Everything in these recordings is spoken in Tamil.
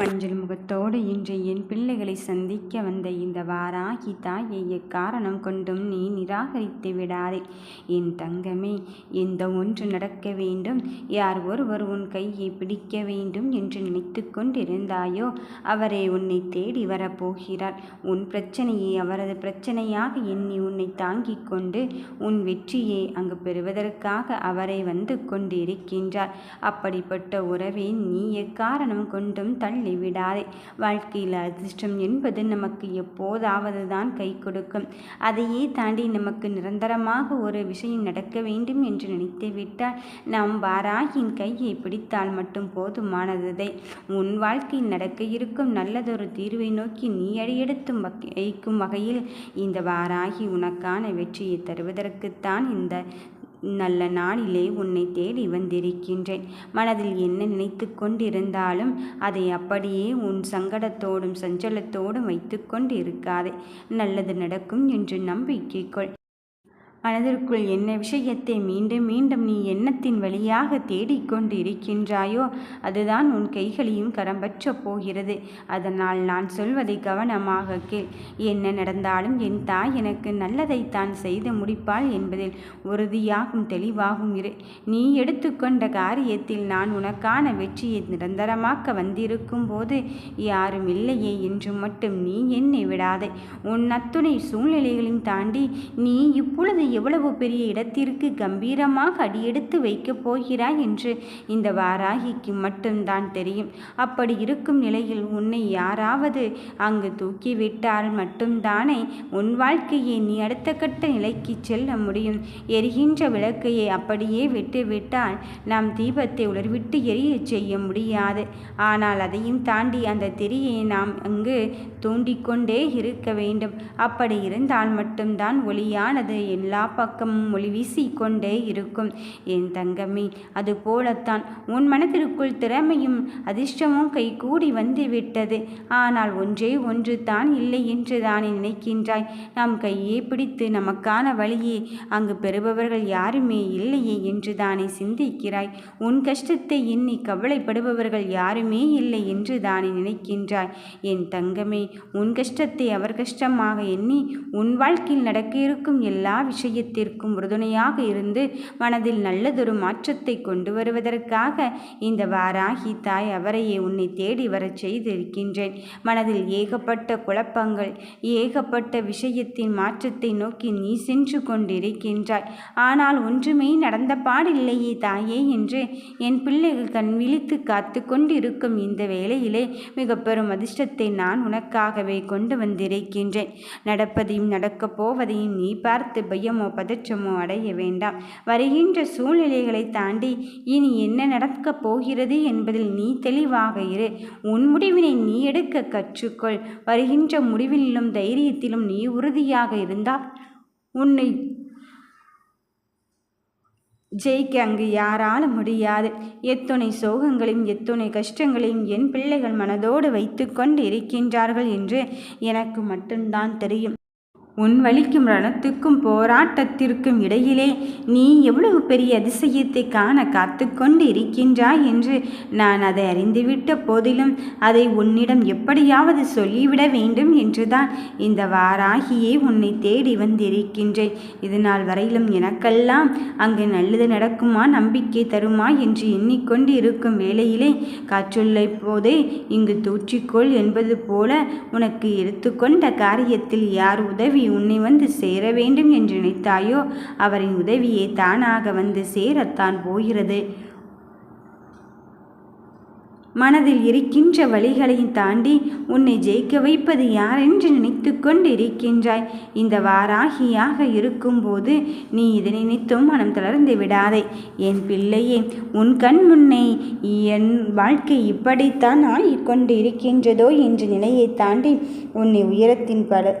மஞ்சள் முகத்தோடு இன்று என் பிள்ளைகளை சந்திக்க வந்த இந்த வாராகி தாயை எக்காரணம் கொண்டும் நீ நிராகரித்து விடாதே. என் தங்கமே எந்த ஒன்று நடக்க வேண்டும்? யார் ஒருவர் உன் கையை பிடிக்க வேண்டும் என்று நினைத்து கொண்டிருந்தாயோ அவரே உன்னை தேடி வரப்போகிறார். உன் பிரச்சனையை அவரது பிரச்சனையாக எண்ணி உன்னை தாங்கிக் கொண்டு உன் வெற்றியை அங்கு பெறுவதற்காக அவரை வந்து கொண்டிருக்கின்றார். அப்படிப்பட்ட உறவை நீ எக்காரணம் கொண்டும் தள்ளி விடாதே. வாழ்க்கையில் அதிர்ஷ்டம் என்பது நமக்கு எப்போதாவது தான் கை கொடுக்கும். அதையே தாண்டி நமக்கு நிரந்தரமாக ஒரு விஷயம் நடக்க வேண்டும் என்று நினைத்து விட்டால் நாம் வாராகியின் கையை பிடித்தால் மட்டும் போதுமானதை உன் வாழ்க்கையில் நடக்க இருக்கும் நல்லதொரு தீர்வை நோக்கி நீ அடியெடுத்து வைக்கும் வகையில் இந்த வாராகி உனக்கான வெற்றியை தருவதற்குத்தான் இந்த நல்ல நாளிலே உன்னை தேடி வந்திருக்கின்றேன். மனதில் என்ன நினைத்து கொண்டிருந்தாலும் அதை அப்படியே உன் சங்கடத்தோடும் சஞ்சலத்தோடும் வைத்து கொண்டு இருக்காதே நல்லது நடக்கும் என்று நம்பிக்கை கொள். மனதிற்குள் என்ன விஷயத்தை மீண்டும் மீண்டும் நீ எண்ணத்தின் வழியாக தேடிக்கொண்டு இருக்கின்றாயோ அதுதான் உன் கைகளையும் கரம்பற்றப் போகிறது. அதனால் நான் சொல்வதை கவனமாக கேள். என்ன நடந்தாலும் என் தாய் எனக்கு நல்லதைத்தான் செய்து முடிப்பாள் என்பதில் உறுதியாகும் தெளிவாகும் இரு. நீ எடுத்துக்கொண்ட காரியத்தில் நான் உனக்கான வெற்றியை நிரந்தரமாக்க வந்திருக்கும் போது யாரும் இல்லையே என்று மட்டும் நீ என்னை விடாதே. உன் அத்துணை சூழ்நிலைகளையும் தாண்டி நீ இப்பொழுது எவ்வளவு பெரிய இடத்திற்கு கம்பீரமாக அடியெடுத்து வைக்கப் போகிறாய் என்று இந்த வாராகிக்கு மட்டும்தான் தெரியும். அப்படி இருக்கும் நிலையில் உன்னை யாராவது அங்கு தூக்கிவிட்டால் மட்டும்தானே உன் வாழ்க்கையை நீ அடுத்த கட்ட நிலைக்கு செல்ல முடியும். எரிகின்ற விளக்கையை அப்படியே விட்டுவிட்டால் நாம் தீபத்தை உலர்விட்டு எரிய செய்ய முடியாது. ஆனால் அதையும் தாண்டி அந்த திரியை நாம் அங்கு தூண்டிக்கொண்டே இருக்க வேண்டும். அப்படி இருந்தால் மட்டும்தான் ஒளியானது எல்லா பக்கமும் ஒளி வீசிக்கொண்டே இருக்கும். என் தங்கமே அது போலத்தான். உன் மனதிற்குள் திறமையும் அதிர்ஷ்டமும் கைகூடி வந்துவிட்டது. ஆனால் ஒன்றே ஒன்று தான் இல்லை என்று தானே நினைக்கின்றாய். நாம் கையே பிடித்து நமக்கான வழியே அங்கு பெறுபவர்கள் யாருமே இல்லையே என்று தானே சிந்திக்கிறாய். உன் கஷ்டத்தை எண்ணி கவலைப்படுபவர்கள் யாருமே இல்லை என்று தானே நினைக்கின்றாய். என் தங்கமே உன் கஷ்டத்தை அவர் கஷ்டமாக எண்ணி உன் வாழ்க்கையில் நடக்க இருக்கும் எல்லா விஷயம் விஷயத்திற்கும் உறுதுணையாக இருந்து மனதில் நல்லதொரு மாற்றத்தை கொண்டு வருவதற்காக இந்த வாராகி தாய் அவரையே உன்னை தேடி வரச் செய்திருக்கின்றேன். மனதில் ஏகப்பட்ட குழப்பங்கள் ஏகப்பட்ட விஷயத்தின் மாற்றத்தை நோக்கி நீ சென்று கொண்டிருக்கின்றாய். ஆனால் ஒன்றுமே நடந்த பாடில்லையே தாயே என்று என் பிள்ளைகள் கண் விழித்து காத்து கொண்டிருக்கும் இந்த வேளையிலே மிக பெரும் அதிர்ஷ்டத்தை நான் உனக்காகவே கொண்டு வந்திருக்கின்றேன். நடப்பதையும் நடக்கப் போவதையும் நீ பார்த்து பயம் பதற்றமோ அடைய வேண்டாம். வருகின்ற சூழ்நிலைகளை தாண்டி இனி என்ன நடக்கப் போகிறது என்பதில் நீ தெளிவாக இரு. உன் முடிவினை நீ எடுக்க கற்றுக்கொள். வருகின்ற முடிவிலும் தைரியத்திலும் நீ உறுதியாக இருந்தால் உன்னை ஜெயிக்க அங்கு யாரால முடியாது. எத்துணை சோகங்களையும் எத்துணை கஷ்டங்களையும் என் பிள்ளைகள் மனதோடு வைத்து கொண்டு இருக்கின்றார்கள் என்று எனக்கு மட்டும்தான் தெரியும். உன் வலிக்கும் ரணத்துக்கும் போராட்டத்திற்கும் இடையிலே நீ எவ்வளவு பெரிய அதிசயத்தை காண காத்து கொண்டு இருக்கின்றாய் என்று நான் அதை அறிந்துவிட்ட போதிலும் அதை உன்னிடம் எப்படியாவது சொல்லிவிட வேண்டும் என்றுதான் இந்த வாராகியே உன்னை தேடி வந்திருக்கின்றேன். இது நாள் வரையிலும் எனக்கெல்லாம் அங்கு நல்லது நடக்குமா நம்பிக்கை தருமா என்று எண்ணிக்கொண்டு இருக்கும் வேளையிலே காற்றுள்ளை போதே இங்கு தூற்றிக்கொள் என்பது போல உனக்கு எடுத்துக்கொண்ட காரியத்தில் யார் உதவி உன்னை வந்து சேர வேண்டும் என்று நினைத்தாயோ? அவரின் உதவியே தானாக வந்து சேரத்தான் போகிறது. மனதில் இருக்கின்ற வழிகளையும் தாண்டி உன்னை ஜெயிக்க வைப்பது யார் என்று நினைத்து கொண்டு இருக்கின்றாய் இந்த வாராகியாக இருக்கும்போது நீ இதை நினைத்தும் மனம் தளர்ந்து விடாதே. என் பிள்ளையே உன் கண் முன்னே என் வாழ்க்கை இப்படித்தான் ஆகிக்கொண்டு இருக்கின்றதோ என்ற நிலையை தாண்டி உன்னை உயரத்தின் பல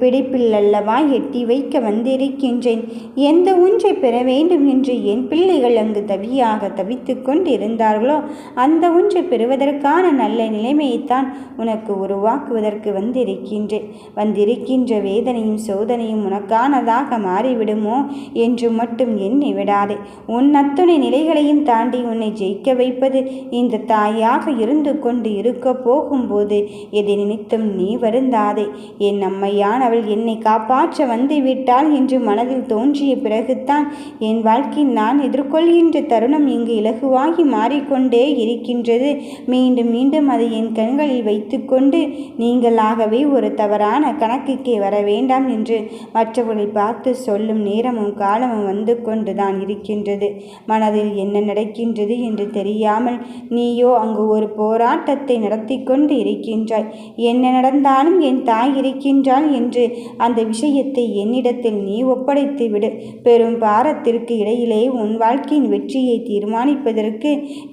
பிடிப்பில் அல்லவா எட்டி வைக்க வந்திருக்கின்றேன். எந்த ஒன்றை பெற வேண்டும் என்று என் பிள்ளைகள் அங்கு தவியாக தவித்து கொண்டிருந்தார்களோ அந்த ஒன்றை பெறுவதற்கான நல்ல நிலைமையைத்தான் உனக்கு உருவாக்குவதற்கு வந்திருக்கின்றேன் வந்திருக்கின்ற வேதனையும் சோதனையும் உனக்கானதாக மாறிவிடுமோ என்று மட்டும் எண்ணி விடாதே. உன் அத்துணை நிலைகளையும் தாண்டி உன்னை ஜெயிக்க வைப்பது இந்த தாயாக இருந்து கொண்டு இருக்க போகும்போது எதை நினைத்தும் நீ வருந்தாதே. என் அம்மையானவள் என்னை காப்பாற்ற வந்து விட்டாள் என்று மனதில் தோன்றிய பிறகுதான் என் வாழ்க்கையில் நான் எதிர்கொள்கின்ற தருணம் இங்கு இலகுவாகி மாறிக்கொண்டே இருக்கின்றது. மீண்டும் மீண்டும் அதை என் கண்களில் வைத்துக்கொண்டு நீங்களாகவே ஒரு தவறான கணக்குக்கே வர வேண்டாம் என்று மற்றவர்களை பார்த்து சொல்லும் நேரமும் காலமும் வந்து கொண்டுதான் இருக்கின்றது. மனதில் என்ன நடக்கின்றது என்று தெரியாமல் நீயோ அங்கு ஒரு போராட்டத்தை நடத்தி கொண்டு இருக்கின்றாய். என்ன நடந்தாலும் என் தாய் இருக்கின்றாள் என்று அந்த விஷயத்தை என்னிடத்தில் நீ ஒப்படைத்து விடு. பெரும் பாரத்திற்கு இடையிலே உன் வாழ்க்கையின் வெற்றியை தீர்மானிப்பதற்கு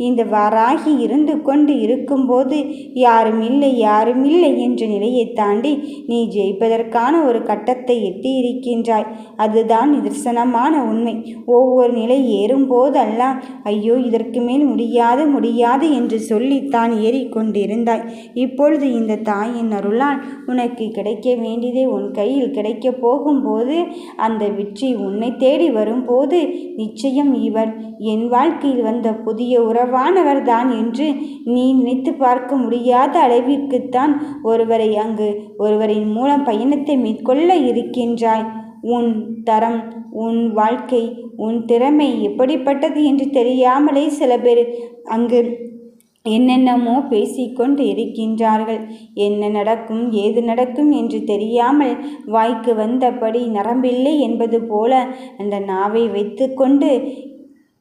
இந்த வாராகி இருந்து கொண்டு இருக்கும்போது யாரும் இல்லை யாரும் இல்லை என்ற நிலையை தாண்டி நீ ஜெயிப்பதற்கான ஒரு கட்டத்தை எட்டியிருக்கின்றாய். அதுதான் நிதர்சனமான உண்மை. ஒவ்வொரு நிலை ஏறும்போதெல்லாம் ஐயோ இதற்கு மேல் முடியாது முடியாது என்று சொல்லித்தான் ஏறிக்கொண்டிருந்தாய். இப்பொழுது இந்த தாயின் அருளால் உனக்கு கிடைக்க வேண்டியதே உன் கையில் கிடைக்கப் போகும்போது அந்த வெற்றி உன்னை தேடி வரும்போது நிச்சயம் இவர் என் வாழ்க்கையில் வந்த புதிய உறவானவர் தான் என்று நீ நினைத்து பார்க்க முடியாத அளவிற்குத்தான் ஒருவரை அங்கு ஒருவரின் மூலம் பயணத்தை மேற்கொள்ள இருக்கின்றாய். உன் தரம் உன் வாழ்க்கை உன் திறமை எப்படிப்பட்டது என்று தெரியாமலே சில பேர் அங்கு என்னென்னமோ பேசிக்கொண்டு இருக்கின்றார்கள். என்ன நடக்கும் ஏது நடக்கும் என்று தெரியாமல் வாய்க்கு வந்தபடி நரம்பில்லை என்பது போல அந்த நாவை வைத்துக்கொண்டு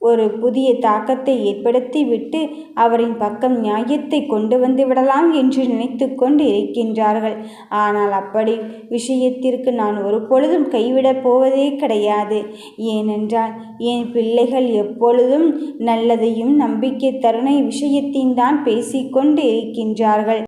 ஒரு புதிய தாக்கத்தை ஏற்படுத்திவிட்டு அவரின் பக்கம் நியாயத்தை கொண்டு வந்து விடலாம் என்று நினைத்து கொண்டு இருக்கின்றார்கள். ஆனால் அப்படி விஷயத்திற்கு நான் ஒரு பொழுதும் கைவிடப் போவதே கிடையாது. ஏனென்றால் என் பிள்ளைகள் எப்பொழுதும் நல்லதையும் நம்பிக்கை தருணை விஷயத்தின் தான் பேசிக்கொண்டு இருக்கின்றார்கள்.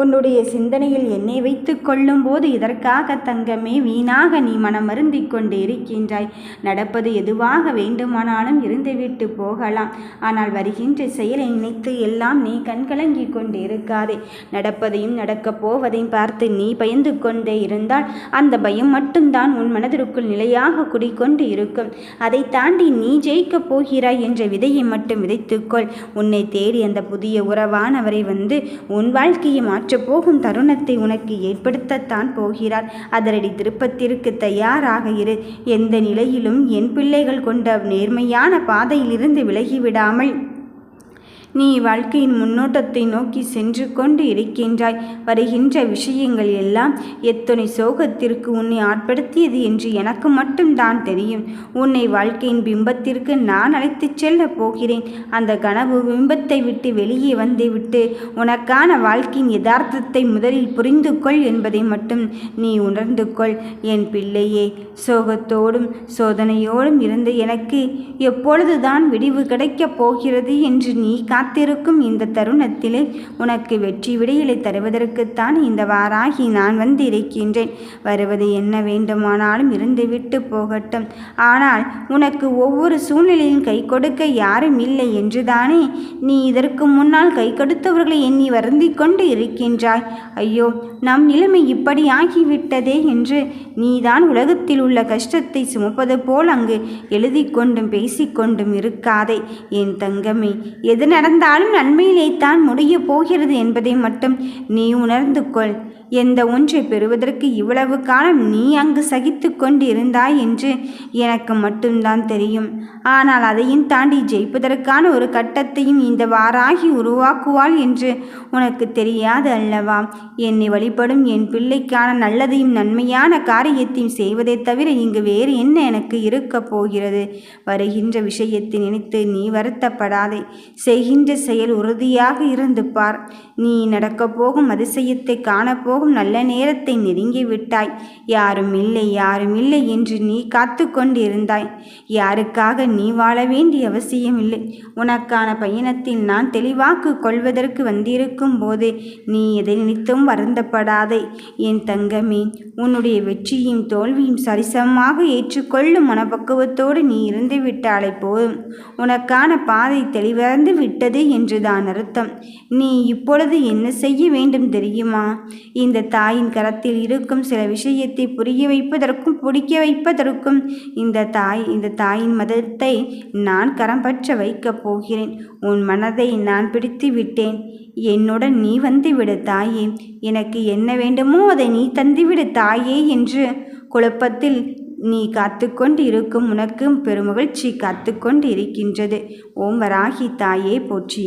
உன்னுடைய சிந்தனையில் என்னை வைத்து கொள்ளும்போது இதற்காக தங்கமே வீணாக நீ மனம் அருந்திக் கொண்டு இருக்கின்றாய் நடப்பது எதுவாக வேண்டுமானாலும் இருந்துவிட்டு போகலாம். ஆனால் வருகின்ற செயலை நினைத்து எல்லாம் நீ கண்கலங்கி கொண்டு இருக்காதே நடப்பதையும் நடக்கப் போவதையும் பார்த்து நீ பயந்து கொண்டே இருந்தால் அந்த பயம் மட்டும்தான் உன் மனதிற்குள் நிலையாக குடிக்கொண்டு இருக்கும். அதை தாண்டி நீ ஜெயிக்கப் போகிறாய் என்ற விதையை மட்டும் விதைத்துக்கொள் உன்னை தேடி அந்த புதிய உறவானவரை வந்து உன் வாழ்க்கையை மாற்ற போகும் தருணத்தை உனக்கு ஏற்படுத்தத்தான் போகிறார். அதரடி திருப்பத்திற்கு தயாராக இரு. எந்த நிலையிலும் என் பிள்ளைகள் கொண்ட நேர்மையான பாதையிலிருந்து விலகிவிடாமல் நீ வாழ்க்கையின் முன்னோட்டத்தை நோக்கி சென்று கொண்டு இருக்கின்றாய். வருகின்ற விஷயங்கள் எல்லாம் எத்தனை சோகத்திற்கு உன்னை ஆட்படுத்தியது என்று எனக்கு மட்டும்தான் தெரியும். உன்னை வாழ்க்கையின் பிம்பத்திற்கு நான் அழைத்துச் செல்ல போகிறேன். அந்த கனவு பிம்பத்தை விட்டு வெளியே வந்துவிட்டு உனக்கான வாழ்க்கையின் யதார்த்தத்தை முதலில் புரிந்து கொள் என்பதை மட்டும் நீ உணர்ந்து கொள் என் பிள்ளையே சோகத்தோடும் சோதனையோடும் இருந்த எனக்கு எப்பொழுதுதான் விடிவு கிடைக்கப் போகிறது என்று நீ கா காத்திருக்கும் இந்த தருணத்திலே உனக்கு வெற்றி விடையிலை தருவதற்குத்தான் இந்த வாராகி நான் வந்து இருக்கின்றேன். வருவது என்ன வேண்டுமானாலும் இருந்துவிட்டு போகட்டும். ஆனால் உனக்கு ஒவ்வொரு சூழ்நிலையும் கை கொடுக்க யாரும் இல்லை என்றுதானே? நீ இதற்கு முன்னால் கை கொடுத்தவர்களை எண்ணி வருந்தி கொண்டு இருக்கின்றாய். ஐயோ நம் நிலைமை இப்படி ஆகிவிட்டதே என்று நீதான் உலகத்தில் உள்ள கஷ்டத்தை சுமப்பது போல் அங்கு எழுதி கொண்டும் பேசிக்கொண்டும் இருக்காதே. என் தங்கமே எது நடந்தாலும் நன்மையிலேத்தான் முடியப் போகிறது என்பதை மட்டும் நீ உணர்ந்து கொள். எந்த ஒன்றை பெறுவதற்கு இவ்வளவு காலம் நீ அங்கு சகித்து கொண்டு இருந்தாய் என்று எனக்கு மட்டும்தான் தெரியும். ஆனால் அதையும் தாண்டி ஜெயிப்பதற்கான ஒரு கட்டத்தையும் இந்த வாராகி உருவாக்குவாள் என்று உனக்கு தெரியாது அல்லவா? என்னை வழிபடும் என் பிள்ளைக்கான நல்லதையும் நன்மையான காரியத்தையும் செய்வதை தவிர இங்கு வேறு என்ன எனக்கு இருக்கப் போகிறது? வருகின்ற விஷயத்தை நினைத்து நீ வருத்தப்படாதே. செய்கின்ற செயல் உறுதியாக இருந்து பார். நீ நடக்கப் போகும் அதிசயத்தை போகும் நல்ல நேரத்தை நெருங்கி விட்டாய். யாரும் இல்லை யாரும் இல்லை என்று நீ காத்து கொண்டிருந்தாய். யாருக்காக நீ வாழ வேண்டிய அவசியம் இல்லை. உனக்கான பயணத்தில் நான் தெளிவாக்கு கொள்வதற்கு வந்திருக்கும் போது நீ எதை நினைத்தும் வருந்தப்படாதே. என் தங்கமே உன்னுடைய வெற்றியும் தோல்வியும் சரிசமமாக ஏற்றுக்கொள்ளும் மனப்பக்குவத்தோடு நீ இருந்து விட்டாலே போதும். உனக்கான பாதை தெளிவறந்து விட்டது விட்டது என்றுதான் அர்த்தம். நீ இப்பொழுது என்ன செய்ய வேண்டும் தெரியுமா? இந்த தாயின் கரத்தில் இருக்கும் சில விஷயத்தை புரிய வைப்பதற்கும் பிடிக்க வைப்பதற்கும் இந்த தாய் இந்த தாயின் மதத்தை நான் கரம் பற்ற வைக்கப் போகிறேன். உன் மனதை நான் பிடித்து விட்டேன். என்னுடன் நீ வந்துவிடு தாயே. எனக்கு என்ன வேண்டுமோ அதை நீ தந்துவிடு தாயே என்று குழப்பத்தில் நீ காத்துக்கொண்டு இருக்கும் உனக்கும் பெருமகிழ்ச்சி காத்துக்கொண்டு இருக்கின்றது ஓம் வராகி தாயே போற்றி.